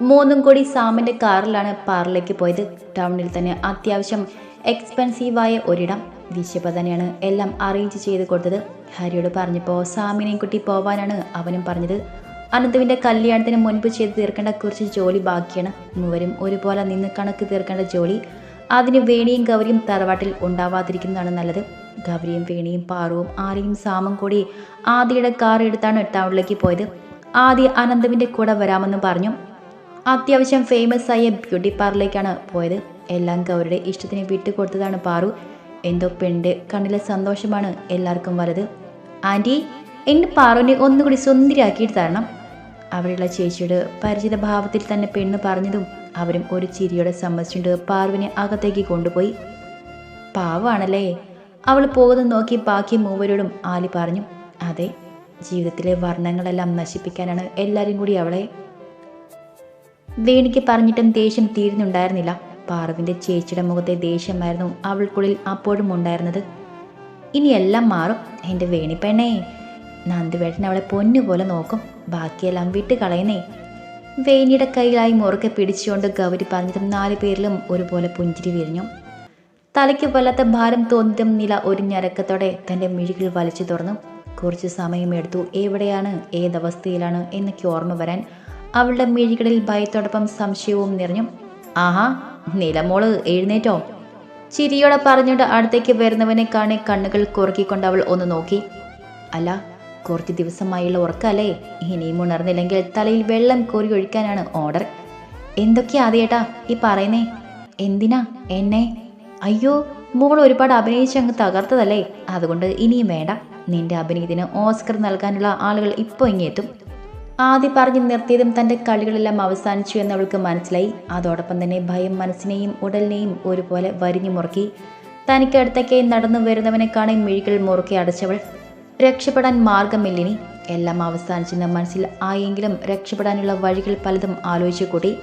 മൂന്നും കൂടി സാമിന്റെ കാറിലാണ് പാറിലേക്ക് പോയത്. ടൗണിൽ തന്നെ അത്യാവശ്യം എക്സ്പെൻസീവായ ഒരിടം. വിശപ്പ തന്നെയാണ് എല്ലാം അറേഞ്ച് ചെയ്ത് കൊടുത്തത്. ഹരിയോട് പറഞ്ഞപ്പോൾ സാമിനെയും കുട്ടി പോവാനാണ് അവനും പറഞ്ഞത്. അനന്തുവിന്റെ കല്യാണത്തിന് മുൻപ് ചെയ്ത് തീർക്കേണ്ട കുറച്ച് ജോലി ബാക്കിയാണ്. മൂവരും ഒരുപോലെ നിന്ന് കണക്ക് തീർക്കേണ്ട ജോലി. അതിന് വേണിയും ഗൗരിയും തറവാട്ടിൽ ഉണ്ടാവാതിരിക്കുന്നതാണ് നല്ലത്. ഗൗരിയും വേണിയും പാറുവും ആരെയും സാമും കൂടി ആദിയുടെ കാർ എടുത്താണ് ടൗണിലേക്ക് പോയത്. ആദ്യ അനന്തുവിന്റെ കൂടെ വരാമെന്ന് പറഞ്ഞു. അത്യാവശ്യം ഫേമസ് ആയ ബ്യൂട്ടി പാർലറിലേക്കാണ് പോയത്. എല്ലാം ഗൗരിയുടെ ഇഷ്ടത്തിന് വിട്ടുകൊടുത്തതാണ് പാറു. എന്തോ പെണ്ണ് കണ്ണിലെ സന്തോഷമാണ് എല്ലാവർക്കും വലുത്. ആന്റി എന്റെ പാറുവിനെ ഒന്നുകൂടി സുന്ദരിയാക്കിയിട്ട് തരണം. അവിടെയുള്ള ചേച്ചിയുടെ പരിചിത ഭാവത്തിൽ തന്നെ പെണ്ണ് പറഞ്ഞതും അവരും ഒരു ചിരിയോടെ സമ്മതിച്ചുകൊണ്ട് പാറുവിനെ അകത്തേക്ക് കൊണ്ടുപോയി. പാവാണല്ലേ? അവൾ പോകുന്നത് നോക്കി ബാക്കി മൂവരോടും ആലി പറഞ്ഞു. അതെ ജീവിതത്തിലെ വർണങ്ങളെല്ലാം നശിപ്പിക്കാനാണ് എല്ലാവരും കൂടി അവളെ വേണിക്ക് പറഞ്ഞിട്ടും ദേഷ്യം തീരുന്നുണ്ടായിരുന്നില്ല. പാർവിന്റെ ചേച്ചിയുടെ മുഖത്തെ ദേഷ്യമായിരുന്നു അവൾക്കുള്ളിൽ അപ്പോഴും ഉണ്ടായിരുന്നത്. ഇനി എല്ലാം മാറും. എന്റെ വേണിപ്പെണ്ണേ നന്ദിവേട്ടൻ അവളെ പൊന്നുപോലെ നോക്കും. ബാക്കിയെല്ലാം വിട്ട് കളയുന്നേ. വേണിയുടെ കയ്യിലായി മുറുക്കെ പിടിച്ചുകൊണ്ട് ഗൗരി പറഞ്ഞതും നാല് പേരിലും ഒരുപോലെ പുഞ്ചിരി വിരിഞ്ഞു. തലയ്ക്ക് വല്ലാത്ത ഭാരം തോന്നിയതും നില ഒരു ഞരക്കത്തോടെ തന്റെ മിഴികൾ വലിച്ചു തുറന്നു. കുറച്ച് സമയമെടുത്തു എവിടെയാണ് ഏതവസ്ഥയിലാണ് എന്നൊക്കെ ഓർമ്മ വരാൻ അവളുടെ മിഴികളിൽ ഭയത്തോടൊപ്പം സംശയവും നിറഞ്ഞു. ആഹാ നിലമോൾ എഴുന്നേറ്റോ? ചിരിയോടെ പറഞ്ഞുകൊണ്ട് അടുത്തേക്ക് വരുന്നവനെ കാണി കണ്ണുകൾ കുറുക്കിക്കൊണ്ട് അവൾ ഒന്ന് നോക്കി. അല്ല കുറച്ച് ദിവസമായുള്ള ഉറക്കല്ലേ? ഇനിയും ഉണർന്നില്ലെങ്കിൽ തലയിൽ വെള്ളം കോരി ഒഴിക്കാനാണ് ഓർഡർ. എന്തൊക്കെയാ ആദ്യേട്ടാ ഈ പറയുന്നേ? എന്തിനാ എന്നെ? അയ്യോ മോൾ ഒരുപാട് അഭിനയിച്ച് അങ്ങ് തകർത്തതല്ലേ? അതുകൊണ്ട് ഇനിയും വേണ്ട. നിന്റെ അഭിനയത്തിന് ഓസ്കർ നൽകാനുള്ള ആളുകൾ ഇപ്പോൾ ഇങ്ങെത്തും ആദ്യം പറഞ്ഞു നിർത്തിയതും തന്റെ കളികളെല്ലാം അവസാനിച്ചു എന്ന് അവൾക്ക് മനസ്സിലായി. അതോടൊപ്പം തന്നെ ഭയം മനസ്സിനെയും ഉടലിനെയും ഒരുപോലെ വരിഞ്ഞു മുറുക്കി. തനിക്ക് അടുത്തേക്ക് നടന്നു വരുന്നവനെ കാണി മിഴികൾ മുറുക്കി അടച്ചവൾ രക്ഷപ്പെടാൻ മാർഗമില്ലിനി. എല്ലാം അവസാനിച്ചെന്ന് മനസ്സിൽ ആയെങ്കിലും രക്ഷപ്പെടാനുള്ള വഴികൾ പലതും ആലോചിച്ചു കൂട്ടി.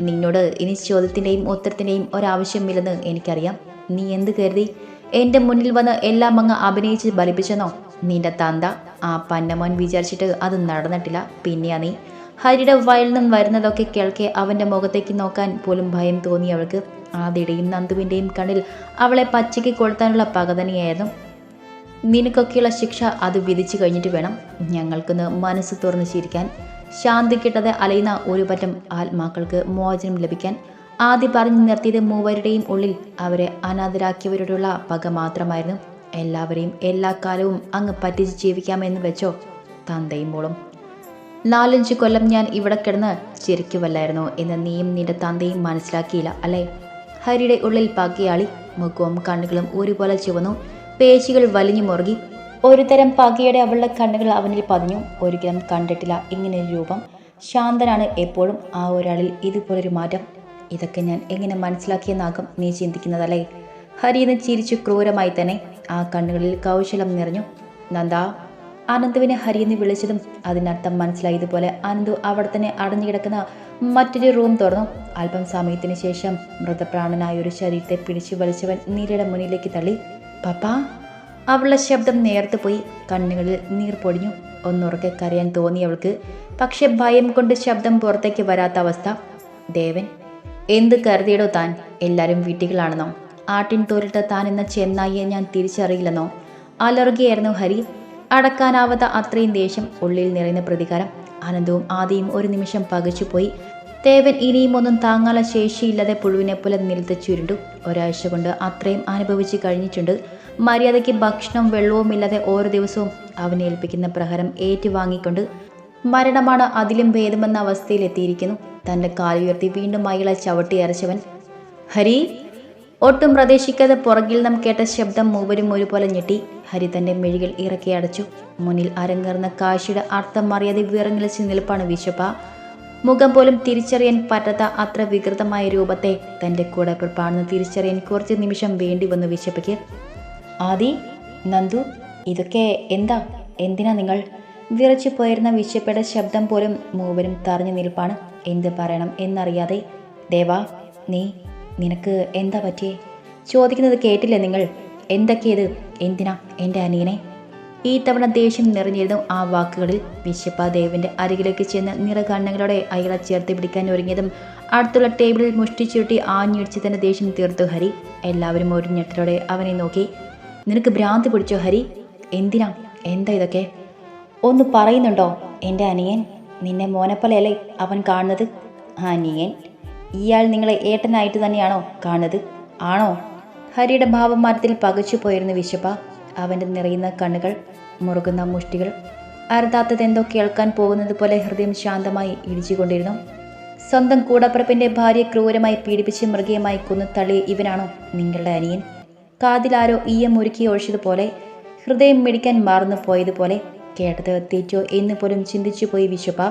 നിന്നോട് ഇനി ചോദ്യത്തിന്റെയും ഉത്തരത്തിന്റെയും ഒരാവശ്യമില്ലെന്ന് എനിക്കറിയാം. നീ എന്ത് കരുതി? എന്റെ മുന്നിൽ വന്ന് എല്ലാം അങ്ങ് അഭിനയിച്ച് ബലിപ്പിച്ചെന്നോ നിന്റെ തന്ത ആ പന്നമോൻ വിചാരിച്ചിട്ട് അത് നടന്നിട്ടില്ല. പിന്നെയാ നീ. ഹരിയുടെ വയലിൽ നിന്നും വരുന്നതൊക്കെ കേൾക്കെ അവന്റെ മുഖത്തേക്ക് നോക്കാൻ പോലും ഭയം തോന്നി അവൾക്ക്. ആദിയുടെയും നന്ദുവിന്റെയും കണ്ണിൽ അവളെ പച്ചയ്ക്ക് കൊളുത്താനുള്ള പകതനെയായിരുന്നു നിനക്കൊക്കെയുള്ള ശിക്ഷ അത് വിധിച്ചു കഴിഞ്ഞിട്ട് വേണം ഞങ്ങൾക്കൊന്ന് മനസ്സ് തുറന്ന് ചിരിക്കാൻ. ശാന്തി കിട്ടാതെ അലയുന്ന ഒരു പറ്റം ആത്മാക്കൾക്ക് മോചനം ലഭിക്കാൻ. ആദ്യം പറഞ്ഞു നിർത്തിയത് മൂവരുടെയും ഉള്ളിൽ അവരെ അനാഥരാക്കിയവരോടുള്ള പക മാത്രമായിരുന്നു. എല്ലാവരെയും എല്ലാ കാലവും അങ്ങ് പറ്റിച്ച് ജീവിക്കാമെന്ന് വെച്ചോ തന്തയും മോളും. നാലഞ്ച് കൊല്ലം ഞാൻ ഇവിടെ കിടന്ന് ചിരിക്കുവല്ലായിരുന്നു എന്ന് നീയും നിന്റെ തന്തയും മനസ്സിലാക്കിയില്ല അല്ലേ? ഹരിയുടെ ഉള്ളിൽ പകയാളി മുഖവും കണ്ണുകളും ഒരുപോലെ ചുവന്നു പേശികൾ വലിഞ്ഞു മുറുകി. ഒരുതരം പകയുടെ അവളുടെ കണ്ണുകൾ അവനിൽ പതിഞ്ഞു. ഒരിക്കലും കണ്ടിട്ടില്ല ഇങ്ങനെ രൂപം. ശാന്തനാണ് എപ്പോഴും ആ ഒരാളിൽ. ഇതുപോലൊരു മാറ്റം. ഇതൊക്കെ ഞാൻ എങ്ങനെ മനസ്സിലാക്കിയെന്നാകും നീ ചിന്തിക്കുന്നതല്ലേ? ഹരിയെന്ന് ചിരിച്ചു ക്രൂരമായി തന്നെ ആ കണ്ണുകളിൽ കൗശലം നിറഞ്ഞു. നന്ദാ അനന്തുവിനെ ഹരിയെന്ന് വിളിച്ചതും അതിനർത്ഥം മനസ്സിലായതുപോലെ അനന്തു അവിടെ തന്നെ അടഞ്ഞു കിടക്കുന്ന മറ്റൊരു റൂം തുറന്നു. അല്പം സമയത്തിന് ശേഷം മൃതപ്രാണനായ ഒരു ശരീരത്തെ പിടിച്ചു വലിച്ചവൻ നീരയുടെ മുന്നിലേക്ക് തള്ളി. പപ്പാ അവളുടെ ശബ്ദം നേർത്ത് പോയി. കണ്ണുകളിൽ നീർ പൊടിഞ്ഞു. ഒന്നുറക്കെ കരയാൻ തോന്നി അവൾക്ക്. പക്ഷെ ഭയം കൊണ്ട് ശബ്ദം പുറത്തേക്ക് വരാത്ത അവസ്ഥ. ദേവൻ എന്ത് കരുതിയിടോ താൻ? എല്ലാവരും വീട്ടികളാണെന്നോ? ആട്ടിൻ തോരിട്ട് താൻ എന്ന ചെന്നായിയെ ഞാൻ തിരിച്ചറിയില്ലെന്നോ? അലറുകയായിരുന്നു ഹരി. അടക്കാനാവാത്ത അത്രയും ദേഷ്യം ഉള്ളിൽ നിറയുന്ന പ്രതികാരം. ആനന്ദവും ആദ്യം ഒരു നിമിഷം പകച്ചുപോയി. തേവൻ ഇനിയും ഒന്നും താങ്ങാനുള്ള ശേഷിയില്ലാതെ പുഴുവിനെ പോലെ നിലത്ത് ചുരുണ്ടു. ഒരാഴ്ച കൊണ്ട് അത്രയും അനുഭവിച്ച് കഴിഞ്ഞിട്ടുണ്ട്. മര്യാദയ്ക്ക് ഭക്ഷണവും വെള്ളവും ഇല്ലാതെ ഓരോ ദിവസവും അവനെ ഏൽപ്പിക്കുന്ന പ്രഹരം ഏറ്റുവാങ്ങിക്കൊണ്ട് മരണമാണ് അതിലും ഭേദമെന്ന അവസ്ഥയിൽ എത്തിയിരിക്കുന്നു തന്റെ കാലുയർത്തി വീണ്ടും അയാളെ ചവിട്ടി അരച്ചവൻ ഹരി ഒട്ടും പ്രതീക്ഷിക്കാതെ പുറകിൽ നാം കേട്ട ശബ്ദം മൂവരും ഒരുപോലെ ഞെട്ടി. ഹരി തന്റെ മെഴികൾ ഇറക്കി അടച്ചു. മുന്നിൽ അരങ്ങേറുന്ന കാശിയുടെ അർത്ഥം അറിയാതെ വിറങ്ങിളിച്ച് നിൽപ്പാണ് വിശപ്പ. മുഖം പോലും തിരിച്ചറിയാൻ പറ്റാത്ത അത്ര വികൃതമായ രൂപത്തെ തന്റെ കൂടെ പിറപ്പാണെന്ന് തിരിച്ചറിയാൻ കുറച്ച് നിമിഷം വേണ്ടി വന്നു വിശപ്പയ്ക്ക്. ആദി നന്ദു ഇതൊക്കെ എന്താ? എന്തിനാ നിങ്ങൾ? വിറച്ചു പോയിരുന്ന വിശപ്പയുടെ ശബ്ദം പോലും മൂവരും തറഞ്ഞു നിൽപ്പാണ്. എന്ത് പറയണം എന്നറിയാതെ. ദേവാ നീ നിനക്ക് എന്താ പറ്റിയേ? ചോദിക്കുന്നത് കേട്ടില്ലേ നിങ്ങൾ? എന്തൊക്കെയത്? എന്തിനാ എന്റെ അനിയനെ? ഈ തവണ ദേഷ്യം നിറഞ്ഞിരുന്നു ആ വാക്കുകളിൽ വിശപ്പ ദേവിന്റെ അരികിലേക്ക് ചെന്ന് നിറകണ്ണുകളോടെ അയാളെ ചേർത്ത് പിടിക്കാൻ ഒരുങ്ങിയതും അടുത്തുള്ള ടേബിളിൽ മുഷ്ടി ചുരുട്ടി ആഞ്ഞിടിച്ച് തന്നെ ദേഷ്യം തീർത്തു ഹരി. എല്ലാവരും ഒരു ഞെട്ടലോടെ അവനെ നോക്കി. നിനക്ക് ഭ്രാന്ത് പിടിച്ചോ ഹരി? എന്തിനാ? എന്താ ഇതൊക്കെ? ഒന്ന് പറയുന്നുണ്ടോ എന്റെ അനിയൻ? നിന്നെ മോനെപ്പോലെയല്ലേ അവൻ കാണുന്നത്? അനിയൻ? ഇയാൾ നിങ്ങളെ ഏട്ടനായിട്ട് തന്നെയാണോ കാണുന്നത്? ആണോ? ഹരിയുടെ ഭാവമാറ്റത്തിൽ പകച്ചു പോയിരുന്നു വിശപ്പ അവന്റെ നിറയുന്ന കണ്ണുകൾ മുറുകുന്ന മുഷ്ടികൾ അരുതാത്തതെന്തോ കേൾക്കാൻ പോകുന്നത് പോലെ ഹൃദയം ശാന്തമായി ഇടിച്ചുകൊണ്ടിരുന്നു. സ്വന്തം കൂടപ്പിറപ്പിന്റെ ഭാര്യയെ ക്രൂരമായി പീഡിപ്പിച്ച് മൃഗീയമായി കൊന്നു തള്ളിയ ഇവനാണോ നിങ്ങളുടെ അനിയൻ? കാതിലാരോ ഈയം ഒരുക്കി ഒഴിച്ചതുപോലെ ഹൃദയം മിടിക്കാൻ മാറുന്നു പോയതുപോലെ കേട്ടത് തെറ്റോ എന്ന് പോലും ചിന്തിച്ചു പോയി വിശപ്പ.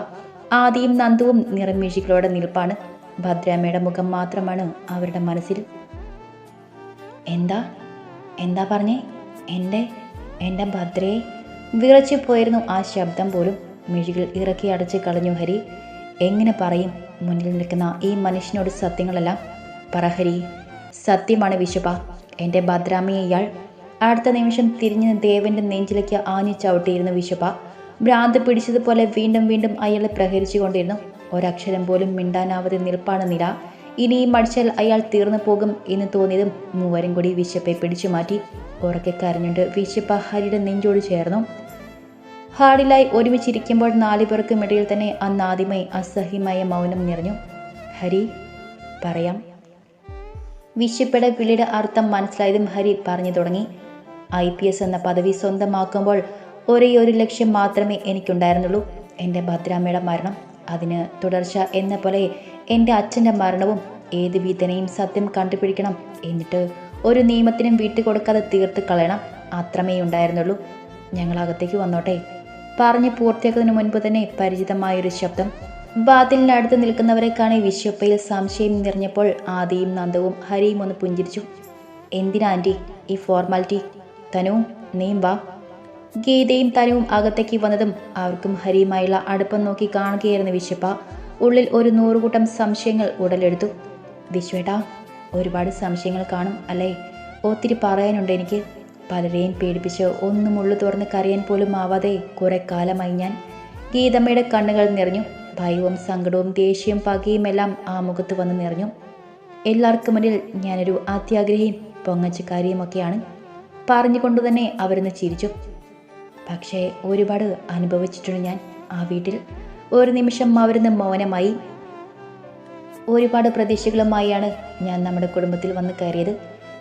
ആദിയും നന്ദുവും നിറമിഴികളോടെ നിൽപ്പാണ്. ഭദ്രാമ്മയുടെ മുഖം മാത്രമാണ് അവരുടെ മനസ്സിൽ. എന്താ? എന്താ പറഞ്ഞേ? എന്റെ എന്റെ ഭദ്രയെ വിറച്ചു പോയിരുന്നു ആ ശബ്ദം പോലും. മിഴികൾ ഇറക്കി അടച്ച് കളഞ്ഞു ഹരി. എങ്ങനെ പറയും? മുന്നിൽ നിൽക്കുന്ന ഈ മനുഷ്യനോട് സത്യങ്ങളെല്ലാം പറ ഹരി. സത്യമാണ് വിശുപ എന്റെ ഭദ്രാമ്മയെ ഇയാൾ. അടുത്ത നിമിഷം തിരിഞ്ഞ് ദേവന്റെ നെഞ്ചിലേക്ക് ആഞ്ഞു ചവിട്ടിയിരുന്നു വിശുപ ഭ്രാന്ത് പിടിച്ചതുപോലെ വീണ്ടും വീണ്ടും അയാളെ പ്രഹരിച്ചു കൊണ്ടിരുന്നു ഒരക്ഷരം പോലും മിണ്ടാനാവാതെ നിൽപ്പാണ് നില ഇനിയും മടിച്ചാൽ അയാൾ തീർന്നു പോകും എന്ന് തോന്നിയതും മൂവരും കൂടി വിശപ്പെ പിടിച്ചു മാറ്റി. ഉറക്കെ കരഞ്ഞുകൊണ്ട് വിശപ്പ ഹരിയുടെ നെഞ്ചോട് ചേർന്നു. ഹാളിലായി ഒരുമിച്ചിരിക്കുമ്പോൾ നാലു പേർക്കും ഇടയിൽ തന്നെ അന്ന് ആദ്യമായി അസഹ്യമായ മൗനം നിറഞ്ഞു. ഹരി പറയാം. വിശപ്പയുടെ വിളിയുടെ അർത്ഥം മനസ്സിലായതും ഹരി പറഞ്ഞു തുടങ്ങി. ഐ പി എസ് എന്ന പദവി സ്വന്തമാക്കുമ്പോൾ ഒരേ ഒരു ലക്ഷ്യം മാത്രമേ എനിക്കുണ്ടായിരുന്നുള്ളൂ. എന്റെ ഭദ്രാമ്മയുടെ മരണം. അതിന് തുടർച്ച എന്ന പോലെ എന്റെ അച്ഛന്റെ മരണവും ഏത് വീതനെയും സത്യം കണ്ടുപിടിക്കണം എന്നിട്ട് ഒരു നിയമത്തിനും വിട്ടുകൊടുക്കാതെ തീർത്ത് കളയണം അത്രമേ ഉണ്ടായിരുന്നുള്ളൂ. ഞങ്ങൾ അകത്തേക്ക് വന്നോട്ടെ. പറഞ്ഞ് പൂർത്തിയാക്കുന്നതിന് മുൻപ് തന്നെ പരിചിതമായൊരു ശബ്ദം. വാതിലിനടുത്ത് നിൽക്കുന്നവരെ കാണി വിശ്വപ്പയിൽ സംശയം നിറഞ്ഞപ്പോൾ ആദിയും നന്ദവും ഹരിയും ഒന്ന് പുഞ്ചിരിച്ചു. എന്തിനാ ആന്റി ഈ ഫോർമാലിറ്റി? തനു നീം വാ. ഗീതയും തനുവും അകത്തേക്ക് വന്നതും അവർക്കും ഹരിയുമായുള്ള അടുപ്പം നോക്കി കാണുകയായിരുന്നു വിശപ്പ. ഉള്ളിൽ ഒരു നൂറുകൂട്ടം സംശയങ്ങൾ ഉടലെടുത്തു. വിശ്വേട്ടാ ഒരുപാട് സംശയങ്ങൾ കാണും അല്ലേ? ഒത്തിരി പറയാനുണ്ട് എനിക്ക്. പലരെയും പേടിപ്പിച്ച് ഒന്നും ഉള്ളു തുറന്ന് കരയാൻ പോലും ആവാതെ കുറെ കാലമായി ഞാൻ. ഗീതമ്മയുടെ കണ്ണുകൾ നിറഞ്ഞു. ഭയവും സങ്കടവും ദേഷ്യവും പകയുമെല്ലാം ആ മുഖത്ത് വന്ന് നിറഞ്ഞു. എല്ലാവർക്കും മുന്നിൽ ഞാനൊരു അത്യാഗ്രഹിയും പൊങ്ങച്ചക്കാരിയുമൊക്കെയാണ്. പറഞ്ഞുകൊണ്ടു തന്നെ അവരൊന്ന് ചിരിച്ചു. പക്ഷേ ഒരുപാട് അനുഭവിച്ചിട്ടുണ്ട് ഞാൻ ആ വീട്ടിൽ. ഒരു നിമിഷം അവരുന്ന് മൗനമായി. ഒരുപാട് പ്രതീക്ഷകളുമായാണ് ഞാൻ നമ്മുടെ കുടുംബത്തിൽ വന്ന് കയറിയത്.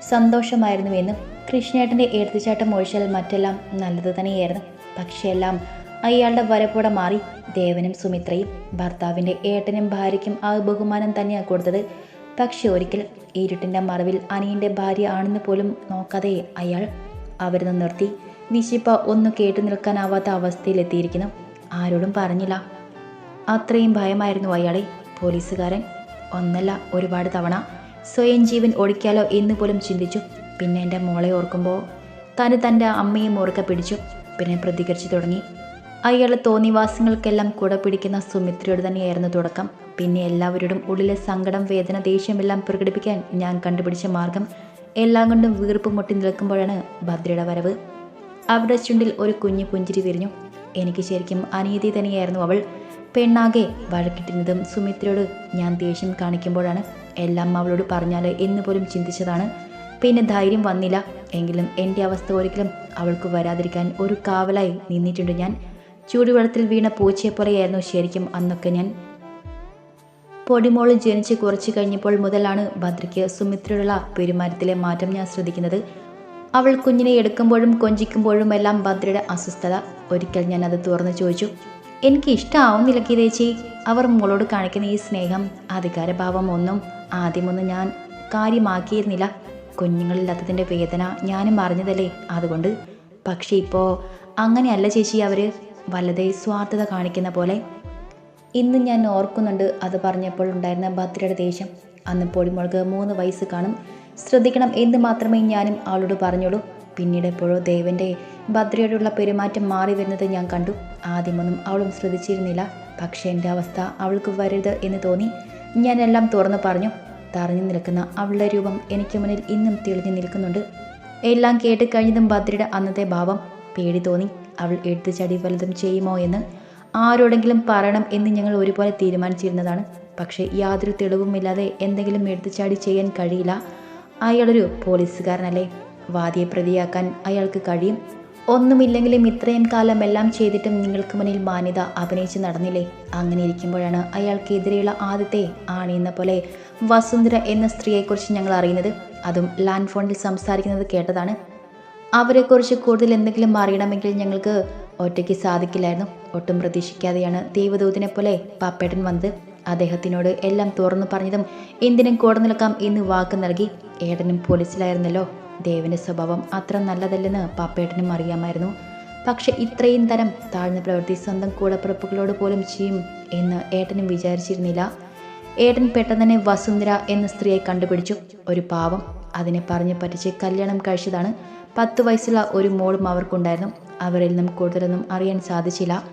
സന്തോഷമായിരുന്നു എന്നും കൃഷ്ണേട്ടന്റെ എടുത്തുചാട്ടം ഒഴിച്ചാൽ മറ്റെല്ലാം നല്ലത് തന്നെയായിരുന്നു. പക്ഷേ എല്ലാം അയാളുടെ വരപ്പോടെ മാറി. ദേവനും സുമിത്രയും ഭർത്താവിന്റെ ഏട്ടനും ഭാര്യയ്ക്കും ആ ബഹുമാനം തന്നെയാണ് കൊടുത്തത്. പക്ഷെ ഒരിക്കൽ ഇരുട്ടിന്റെ മറവിൽ അനിയന്റെ ഭാര്യ ആണെന്ന് പോലും നോക്കാതെ അയാൾ അവരുന്ന് നിർത്തി. വിശിപ്പ ഒന്ന് കേട്ടു നിൽക്കാനാവാത്ത അവസ്ഥയിലെത്തിയിരിക്കുന്നു. ആരോടും പറഞ്ഞില്ല. അത്രയും ഭയമായിരുന്നു അയാളെ. പോലീസുകാരൻ ഒന്നല്ല ഒരുപാട് തവണ സ്വയം ജീവൻ ഓടിക്കാലോ എന്ന് പോലും ചിന്തിച്ചു. പിന്നെ എന്റെ മോളെ ഓർക്കുമ്പോൾ തന്നെ തന്റെ അമ്മയും ഓർക്ക പിടിച്ചു. പിന്നെ പ്രതികരിച്ചു തുടങ്ങി. അയാളുടെ തോന്നിവാസങ്ങൾക്കെല്ലാം കൂടെ പിടിക്കുന്ന സുമിത്രയോട് തന്നെയായിരുന്നു തുടക്കം. പിന്നെ എല്ലാവരോടും ഉള്ളിലെ സങ്കടം വേദന ദേഷ്യമെല്ലാം പ്രകടിപ്പിക്കാൻ ഞാൻ കണ്ടുപിടിച്ച മാർഗം എല്ലാം കൊണ്ടും വീർപ്പ് മുട്ടി നിൽക്കുമ്പോഴാണ് ഭദ്രയുടെ വരവ്. അവിടെ ചുണ്ടിൽ ഒരു കുഞ്ഞു പുഞ്ചിരി വിരിഞ്ഞു. എനിക്ക് ശരിക്കും അനീതി തന്നെയായിരുന്നു അവൾ. പെണ്ണാകെ വഴക്കിട്ടിരുന്നതും സുമിത്രയോട് ഞാൻ ദേഷ്യം കാണിക്കുമ്പോഴാണ് എല്ലാം അവളോട് പറഞ്ഞാൽ എന്ന് പോലും ചിന്തിച്ചതാണ്. പിന്നെ ധൈര്യം വന്നില്ല. എങ്കിലും എന്റെ അവസ്ഥ ഒരിക്കലും അവൾക്ക് വരാതിരിക്കാൻ ഒരു കാവലായി നിന്നിട്ടുണ്ട് ഞാൻ. ചൂടുവെള്ളത്തിൽ വീണ പൂച്ചയെപ്പോലെയായിരുന്നു ശരിക്കും അന്നൊക്കെ ഞാൻ. പൊടിമോൾ ജനിച്ച് കുറച്ച് കഴിഞ്ഞപ്പോൾ മുതലാണ് ഭദ്രയ്ക്ക് സുമിത്രയുള്ള പെരുമാറ്റത്തിലെ മാറ്റം ഞാൻ ശ്രദ്ധിക്കുന്നത്. അവൾ കുഞ്ഞിനെ എടുക്കുമ്പോഴും കൊഞ്ചിക്കുമ്പോഴും എല്ലാം ഭദ്രയുടെ അസ്വസ്ഥത. ഒരിക്കൽ ഞാൻ അത് തുറന്നു ചോദിച്ചു എനിക്ക് ഇഷ്ടമാവുന്നില്ല ഗീതേച്ചി. അവർ മോളോട് കാണിക്കുന്ന ഈ സ്നേഹം അധികാരഭാവം ഒന്നും ആദ്യമൊന്നും ഞാൻ കാര്യമാക്കിയിരുന്നില്ല. കുഞ്ഞുങ്ങളില്ലാത്തതിന്റെ വേദന ഞാനും അറിഞ്ഞതല്ലേ അതുകൊണ്ട്. പക്ഷേ ഇപ്പോൾ അങ്ങനെയല്ല ചേച്ചി അവർ വല്ലതേ സ്വാർത്ഥത കാണിക്കുന്ന പോലെ. ഇന്ന് ഞാൻ ഓർക്കുന്നുണ്ട് അത് പറഞ്ഞപ്പോൾ ഉണ്ടായിരുന്ന ഭദ്രയുടെ ദേഷ്യം. അന്ന് പൊടിമുളക് മൂന്ന് വയസ്സ് കാണും. ശ്രദ്ധിക്കണം എന്ന് മാത്രമേ ഞാനും ആളോട് പറഞ്ഞോളൂ പിന്നീട് എപ്പോഴോ ദേവന്റെ ഭദ്രയോടുള്ള പെരുമാറ്റം മാറി വരുന്നത് ഞാൻ കണ്ടു. ആദ്യമൊന്നും അവളും ശ്രദ്ധിച്ചിരുന്നില്ല. പക്ഷേ എന്റെ അവസ്ഥ അവൾക്ക് വരരുത് എന്ന് തോന്നി. ഞാനെല്ലാം തുറന്നു പറഞ്ഞു. തറഞ്ഞു നിൽക്കുന്ന അവളുടെ രൂപം എനിക്ക് മുന്നിൽ ഇന്നും തെളിഞ്ഞു നിൽക്കുന്നുണ്ട്. എല്ലാം കേട്ട് കഴിഞ്ഞതും ഭദ്രയുടെ അന്നത്തെ ഭാവം പേടി തോന്നി. അവൾ എടുത്തു ചടി വലുതും ചെയ്യുമോ എന്ന്. ആരോടെങ്കിലും പറയണം എന്ന് ഞങ്ങൾ ഒരുപോലെ തീരുമാനിച്ചിരുന്നതാണ്. പക്ഷേ യാതൊരു തെളിവുമില്ലാതെ എന്തെങ്കിലും എടുത്തു ചാടി ചെയ്യാൻ കഴിയില്ല. അയാളൊരു പോലീസുകാരനല്ലേ? വാദിയെ പ്രതിയാക്കാൻ അയാൾക്ക് കഴിയും. ഒന്നുമില്ലെങ്കിലും ഇത്രയും കാലം എല്ലാം ചെയ്തിട്ടും നിങ്ങൾക്ക് മുന്നിൽ മാന്യത അഭിനയിച്ച് നടന്നില്ലേ? അങ്ങനെ ഇരിക്കുമ്പോഴാണ് അയാൾക്കെതിരെയുള്ള ആദ്യത്തെ ആണിയെന്ന പോലെ വസുന്ധര എന്ന സ്ത്രീയെക്കുറിച്ച് ഞങ്ങൾ അറിയുന്നത്. അതും ലാൻഡ് ഫോണിൽ സംസാരിക്കുന്നത് കേട്ടതാണ്. അവരെക്കുറിച്ച് കൂടുതൽ എന്തെങ്കിലും അറിയണമെങ്കിൽ ഞങ്ങൾക്ക് ഒറ്റയ്ക്ക് സാധിക്കില്ലായിരുന്നു. ഒട്ടും പ്രതീക്ഷിക്കാതെയാണ് ദൈവദൂതിനെ പോലെ പാപ്പേട്ടൻ വന്നത്. അദ്ദേഹത്തിനോട് എല്ലാം തുറന്നു പറഞ്ഞതും എന്തിനും കൂടെ നിൽക്കാം എന്ന് വാക്ക് നൽകി ഏട്ടനും പോലീസിലായിരുന്നല്ലോ. ദേവന്റെ സ്വഭാവം അത്ര നല്ലതല്ലെന്ന് പാപ്പേട്ടനും അറിയാമായിരുന്നു. പക്ഷെ ഇത്രയും തരം താഴ്ന്ന പ്രവൃത്തി സ്വന്തം കൂടപ്പിറപ്പുകളോട് പോലും ചെയ്യും എന്ന് ഏട്ടനും വിചാരിച്ചിരുന്നില്ല. ഏട്ടൻ പെട്ടെന്ന് തന്നെ വസുന്ധര എന്ന സ്ത്രീയെ കണ്ടുപിടിച്ചു. ഒരു പാവം. അതിനെ പറഞ്ഞു പറ്റിച്ച് കല്യാണം കഴിച്ചതാണ് പത്ത് വയസ്സുള്ള ഒരു മോളും അവർക്കുണ്ടായിരുന്നു. അവരിൽ നിന്നും കൂടുതലൊന്നും അറിയാൻ സാധിച്ചില്ല.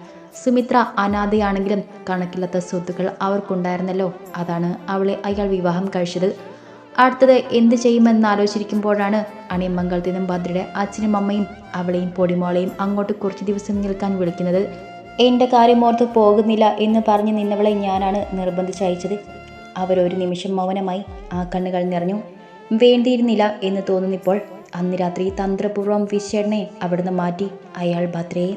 സുമിത്ര അനാഥയാണെങ്കിലും കണക്കില്ലാത്ത സ്വത്തുക്കൾ അവർക്കുണ്ടായിരുന്നല്ലോ. അതാണ് അവളെ അയാൾ വിവാഹം കഴിച്ചത്. അടുത്തത് എന്ത് ചെയ്യുമെന്ന് ആലോചിച്ചിരിക്കുമ്പോഴാണ് അണിയമ്പങ്കലത്തിൽ നിന്നും ഭദ്രയുടെ അച്ഛനും അമ്മയും അവളെയും പൊടിമോളെയും അങ്ങോട്ട് കുറച്ച് ദിവസം നിൽക്കാൻ വിളിക്കുന്നത്. എന്റെ കാര്യം ഓർത്ത് പോകുന്നില്ല എന്ന് പറഞ്ഞ് നിന്നവളെ ഞാനാണ് നിർബന്ധിച്ച് അയച്ചത്. അവരൊരു നിമിഷം മൗനമായി ആ കണ്ണുകൾ നിറഞ്ഞു വേണ്ടിയിരുന്നില്ല എന്ന് തോന്നുന്നിപ്പോൾ അന്ന് രാത്രി തന്ത്രപൂർവം വിശേഷനെ അവിടുന്ന് മാറ്റി അയാൾ ഭദ്രയെ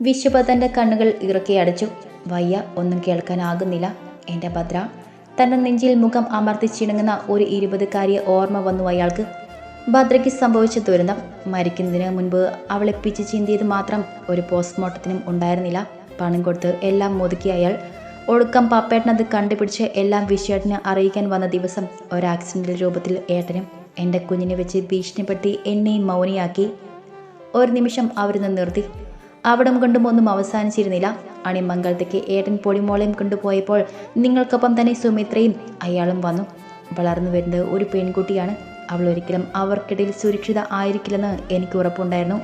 വിശ്വപ തന്റെ കണ്ണുകൾ ഇറക്കി അടച്ചു. വയ്യ ഒന്നും കേൾക്കാനാകുന്നില്ല. എന്റെ ഭദ്ര തന്റെ നെഞ്ചിൽ മുഖം അമർത്തിച്ചിണങ്ങുന്ന ഒരു ഇരുപതുകാരിയെ ഓർമ്മ വന്നു അയാൾക്ക്. ഭദ്രയ്ക്ക് സംഭവിച്ച ദുരന്തം മരിക്കുന്നതിന് മുൻപ് അവളെ പിച്ച് ചിന്തിയത് മാത്രം ഒരു പോസ്റ്റ്മോർട്ടത്തിനും ഉണ്ടായിരുന്നില്ല. പണം കൊടുത്ത് എല്ലാം മുതുക്കി അയാൾ. ഒടുക്കം പപ്പേട്ടനത് കണ്ടുപിടിച്ച് എല്ലാം വിശ്വേട്ടന് അറിയിക്കാൻ വന്ന ദിവസം ഒരു രൂപത്തിൽ ഏട്ടനും എന്റെ കുഞ്ഞിനെ വെച്ച് ഭീഷണിപ്പെടുത്തി എന്നെയും മൗനിയാക്കി. ഒരു നിമിഷം അവരിന്ന് നിർത്തി. അവിടം കൊണ്ടും ഒന്നും അവസാനിച്ചിരുന്നില്ല. അണിമംഗലത്തേക്ക് ഏട്ടൻ പൊടിമോളയും കൊണ്ടുപോയപ്പോൾ നിങ്ങൾക്കൊപ്പം തന്നെ സുമിത്രയും അയാളും വന്നു. വളർന്നു വരുന്നത് ഒരു പെൺകുട്ടിയാണ്. അവൾ ഒരിക്കലും അവർക്കിടയിൽ സുരക്ഷിത ആയിരിക്കില്ലെന്ന് എനിക്ക് ഉറപ്പുണ്ടായിരുന്നു.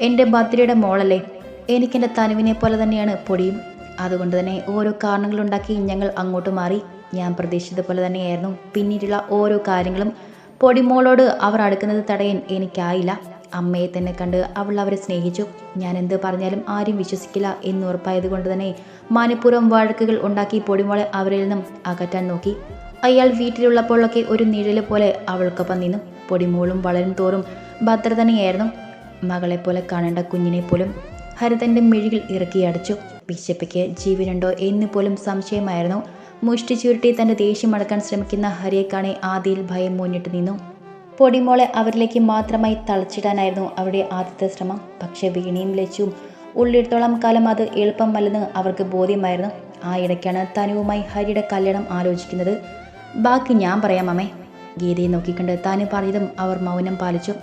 എന്റെ ഭദ്രയുടെ മോളല്ലേ. എനിക്കെന്റെ തനുവിനെ പോലെ തന്നെയാണ് പൊടിയും. അതുകൊണ്ട് തന്നെ ഓരോ കാരണങ്ങളുണ്ടാക്കി ഞങ്ങൾ അങ്ങോട്ട് മാറി. ഞാൻ പ്രതീക്ഷിച്ചത് പോലെ തന്നെയായിരുന്നു. പിന്നീടുള്ള ഓരോ കാര്യങ്ങളും പൊടിമോളോട് അവർ അടുക്കുന്നത് തടയാൻ എനിക്കായില്ല. അമ്മയെ തന്നെ കണ്ട് അവൾ അവരെ സ്നേഹിച്ചു. ഞാൻ എന്ത് പറഞ്ഞാലും ആരും വിശ്വസിക്കില്ല എന്ന് ഉറപ്പായത് കൊണ്ട് തന്നെ മനഃപൂർവം വഴക്കുകൾ ഉണ്ടാക്കി പൊടിമോളെ അവരിൽ നിന്നും അകറ്റാൻ നോക്കി. അയാൾ വീട്ടിലുള്ളപ്പോഴൊക്കെ ഒരു നിഴൽ പോലെ അവൾക്കൊപ്പം നിന്നു. പൊടിമോളും വളരും തോറും ഭദ്ര തന്നെയായിരുന്നു. മകളെപ്പോലെ കാണേണ്ട കുഞ്ഞിനെ പോലും ഹരിതന്റെ മിഴികൾ ഇറക്കി അടച്ചു. വിശപ്പയ്ക്ക് ജീവനുണ്ടോ എന്ന് പോലും സംശയമായിരുന്നു. മുഷ്ടി ചുരുട്ടി തന്റെ ദേഷ്യം അടക്കാൻ ശ്രമിക്കുന്ന ഹരിയെ കാണെ ആദിയിൽ ഭയം മുന്നിട്ട് നിന്നു. പൊടിമോളെ അവരിലേക്ക് മാത്രമായി തളച്ചിടാനായിരുന്നു അവരുടെ ആദ്യത്തെ ശ്രമം. പക്ഷെ വീണയും ലച്ചും ഉള്ളിടത്തോളം കാലം അത് എളുപ്പമല്ലെന്ന് അവർക്ക് ബോധ്യമായിരുന്നു. ആ ഇടയ്ക്കാണ് തനുവുമായി ഹരിയുടെ കല്യാണം ആലോചിക്കുന്നത്. ബാക്കി ഞാൻ പറയാം അമ്മേ ഗീതയെ നോക്കിക്കൊണ്ട്. തനു പറഞ്ഞതും അവർ മൗനം പാലിച്ചു.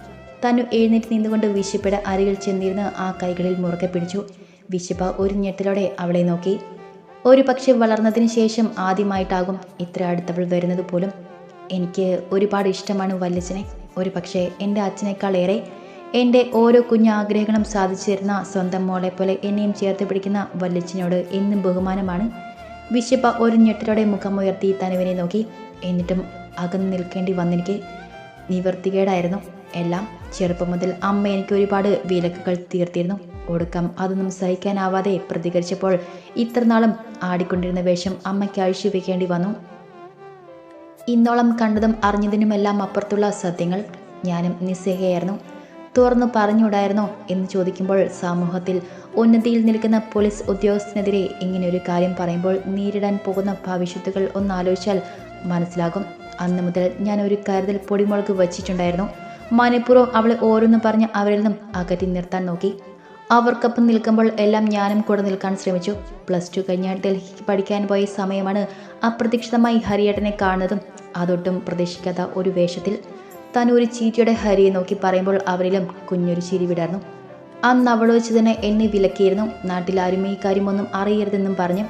തനു എഴുന്നേറ്റ് നിന്നുകൊണ്ട് വിശുപ്പയുടെ അരികിൽ ചെന്നിരുന്ന് ആ കൈകളിൽ മുറുകെ പിടിച്ചു. വിശപ്പ ഒരു ഞെട്ടലോടെ അവളെ നോക്കി. ഒരു പക്ഷെ വളർന്നതിന് ശേഷം ആദ്യമായിട്ടാകും ഇത്ര അടുത്തവൾ വരുന്നത് പോലും. എനിക്ക് ഒരുപാട് ഇഷ്ടമാണ് വല്യച്ഛനെ. ഒരു പക്ഷേ എന്റെ അച്ഛനേക്കാളേറെ എന്റെ ഓരോ കുഞ്ഞു ആഗ്രഹങ്ങളും സാധിച്ചു തരുന്ന സ്വന്തം മോളെ പോലെ എന്നെയും ചേർത്ത് പിടിക്കുന്ന വല്യച്ഛനോട് എന്നും ബഹുമാനമാണ്. വിശപ്പ ഒരു ഞെട്ടലോടെ മുഖമുയർത്തി തനുവിനെ നോക്കി. എന്നിട്ടും അകന്നു നിൽക്കേണ്ടി വന്നെനിക്ക് നിവർത്തികേടായിരുന്നു എല്ലാം. ചെറുപ്പം മുതൽ അമ്മ എനിക്ക് ഒരുപാട് വിലക്കുകൾ തീർത്തിരുന്നു. ഒടുക്കം അതൊന്നും സഹിക്കാനാവാതെ പ്രതികരിച്ചപ്പോൾ ഇത്രനാളും ആടിക്കൊണ്ടിരുന്ന വേഷം അമ്മയ്ക്ക് അഴിച്ചുവെക്കേണ്ടി വന്നു. ഇന്നോളം കണ്ടതും അറിഞ്ഞതിനുമെല്ലാം അപ്പുറത്തുള്ള അസത്യങ്ങൾ ഞാനും നിസ്സഹയായിരുന്നു. തുറന്നു പറഞ്ഞുകൂടായിരുന്നോ എന്ന് ചോദിക്കുമ്പോൾ സമൂഹത്തിൽ ഉന്നതിയിൽ നിൽക്കുന്ന പോലീസ് ഉദ്യോഗസ്ഥനെതിരെ ഇങ്ങനെയൊരു കാര്യം പറയുമ്പോൾ നേരിടാൻ പോകുന്ന ഭവിഷ്യത്തുകൾ ഒന്നാലോചിച്ചാൽ മനസ്സിലാകും. അന്ന് മുതൽ ഞാൻ ഒരു കരുതൽ പൊടിമുളക് വച്ചിട്ടുണ്ടായിരുന്നു. മനഃപൂർവം അവളെ ഓരോന്ന് പറഞ്ഞ് അവരിൽ നിന്നും അകറ്റി നിർത്താൻ നോക്കി. അവർക്കൊപ്പം നിൽക്കുമ്പോൾ എല്ലാം ഞാനും കൂടെ നിൽക്കാൻ ശ്രമിച്ചു. പ്ലസ് ടു കഴിഞ്ഞ് ഡൽഹിക്ക് പഠിക്കാൻ പോയ സമയമാണ് അപ്രതീക്ഷിതമായി ഹരിയേട്ടനെ കാണുന്നതും അതൊട്ടും പ്രതീക്ഷിക്കാത്ത ഒരു വേഷത്തിൽ. താൻ ഒരു ചീറ്റിയുടെ ഹരിയെ നോക്കി പറയുമ്പോൾ അവരിലും കുഞ്ഞൊരു ചിരി വിടർന്നു. അന്ന് അവൾ തന്നെ എന്നെ വിലക്കിയിരുന്നു. നാട്ടിലാരും ഈ കാര്യമൊന്നും അറിയരുതെന്നും പറഞ്ഞു.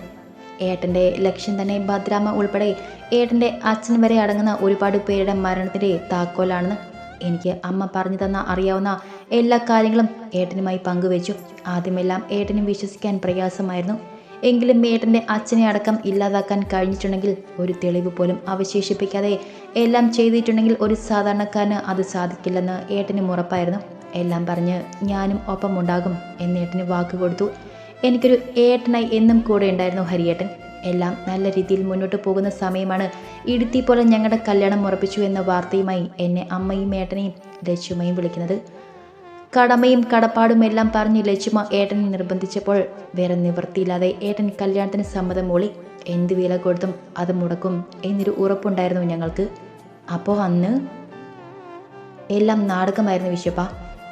ഏട്ടന്റെ ലക്ഷ്യം തന്നെ ഭദ്രാമ ഉൾപ്പെടെ ഏട്ടന്റെ അച്ഛൻ വരെ അടങ്ങുന്ന ഒരുപാട് പേരുടെ മരണത്തിന്റെ താക്കോലാണെന്ന് എനിക്ക് അമ്മ പറഞ്ഞു തന്ന അറിയാവുന്ന എല്ലാ കാര്യങ്ങളും ഏട്ടനുമായി പങ്കുവച്ചു. ആദ്യമെല്ലാം ഏട്ടനും വിശ്വസിക്കാൻ പ്രയാസമായിരുന്നു. എങ്കിലും ഏട്ടന്റെ അച്ഛനെ അടക്കം ഇല്ലാതാക്കാൻ കഴിഞ്ഞിട്ടുണ്ടെങ്കിൽ ഒരു തെളിവ് പോലും അവശേഷിപ്പിക്കാതെ എല്ലാം ചെയ്തിട്ടുണ്ടെങ്കിൽ ഒരു സാധാരണക്കാരന് അത് സാധിക്കില്ലെന്ന് ഏട്ടനും ഉറപ്പായിരുന്നു. എല്ലാം പറഞ്ഞ് ഞാനും ഒപ്പം ഉണ്ടാകും എന്ന് എന്നേട്ടന് വാക്ക് കൊടുത്തു. എനിക്കൊരു ഏട്ടനായി എന്നും കൂടെ ഉണ്ടായിരുന്നു ഹരിയേട്ടൻ. എല്ലാം നല്ല രീതിയിൽ മുന്നോട്ട് പോകുന്ന സമയമാണ്. ഇടുത്തി പോലെ ഞങ്ങളുടെ കല്യാണം ഉറപ്പിച്ചു എന്ന വാർത്തയുമായി എന്നെ അമ്മയും ഏട്ടനെയും ലച്ചുമയും വിളിക്കുന്നത്. കടമയും കടപ്പാടും എല്ലാം പറഞ്ഞ് ലക്ഷ്മ ഏട്ടനെ നിർബന്ധിച്ചപ്പോൾ വേറെ നിവൃത്തിയില്ലാതെ ഏട്ടൻ കല്യാണത്തിന് സമ്മതം മൂളി എന്ത് വില കൊടുത്തും അത് മുടക്കും എന്നൊരു ഉറപ്പുണ്ടായിരുന്നു ഞങ്ങൾക്ക്. അപ്പോൾ അന്ന് എല്ലാം നാടകമായിരുന്നു വിശപ്പ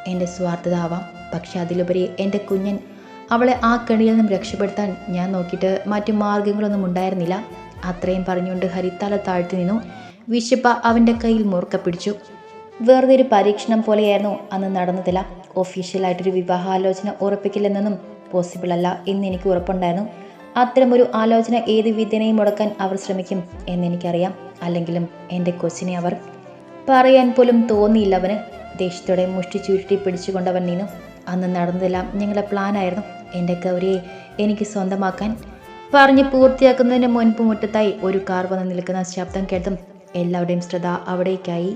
എന്റെ സ്വാർത്ഥത ആവാം. പക്ഷെ അതിലുപരി എന്റെ കുഞ്ഞൻ അവളെ ആ കെണിയിൽ നിന്നും രക്ഷപ്പെടുത്താൻ ഞാൻ നോക്കിയിട്ട് മറ്റു മാർഗങ്ങളൊന്നും ഉണ്ടായിരുന്നില്ല. അത്രയും പറഞ്ഞുകൊണ്ട് ഹരിത്തല താഴ്ത്തി നിന്നു. വിശപ്പ അവന്റെ കയ്യിൽ മുറുക്ക പിടിച്ചു. വെറുതെ ഒരു പരീക്ഷണം പോലെയായിരുന്നു അന്ന് നടന്നതില്ല ഒഫീഷ്യലായിട്ടൊരു വിവാഹാലോചന ഉറപ്പിക്കില്ലെന്നൊന്നും പോസിബിൾ അല്ല എന്ന് എനിക്ക് ഉറപ്പുണ്ടായിരുന്നു. അത്തരമൊരു ആലോചന ഏത് വിധേനയും മുടക്കാൻ അവർ ശ്രമിക്കും എന്നെനിക്കറിയാം. അല്ലെങ്കിലും എന്റെ കൊച്ചിനെ അവർ. പറയാൻ പോലും തോന്നിയില്ല അവന്. ദേഷ്യത്തോടെ മുഷ്ടി ചുരുട്ടി പിടിച്ചുകൊണ്ടവൻ നിന്നു. അന്ന് നടന്നതെല്ലാം ഞങ്ങളുടെ പ്ലാനായിരുന്നു എന്റെ ഗൗരിയെ എനിക്ക് സ്വന്തമാക്കാൻ പറഞ്ഞ് പൂർത്തിയാക്കുന്നതിന് മുൻപ് മുറ്റത്തായി ഒരു കാർ വന്ന് നിൽക്കുന്ന ശബ്ദം കേട്ടും എല്ലാവരുടെയും ശ്രദ്ധ അവിടേക്കായി.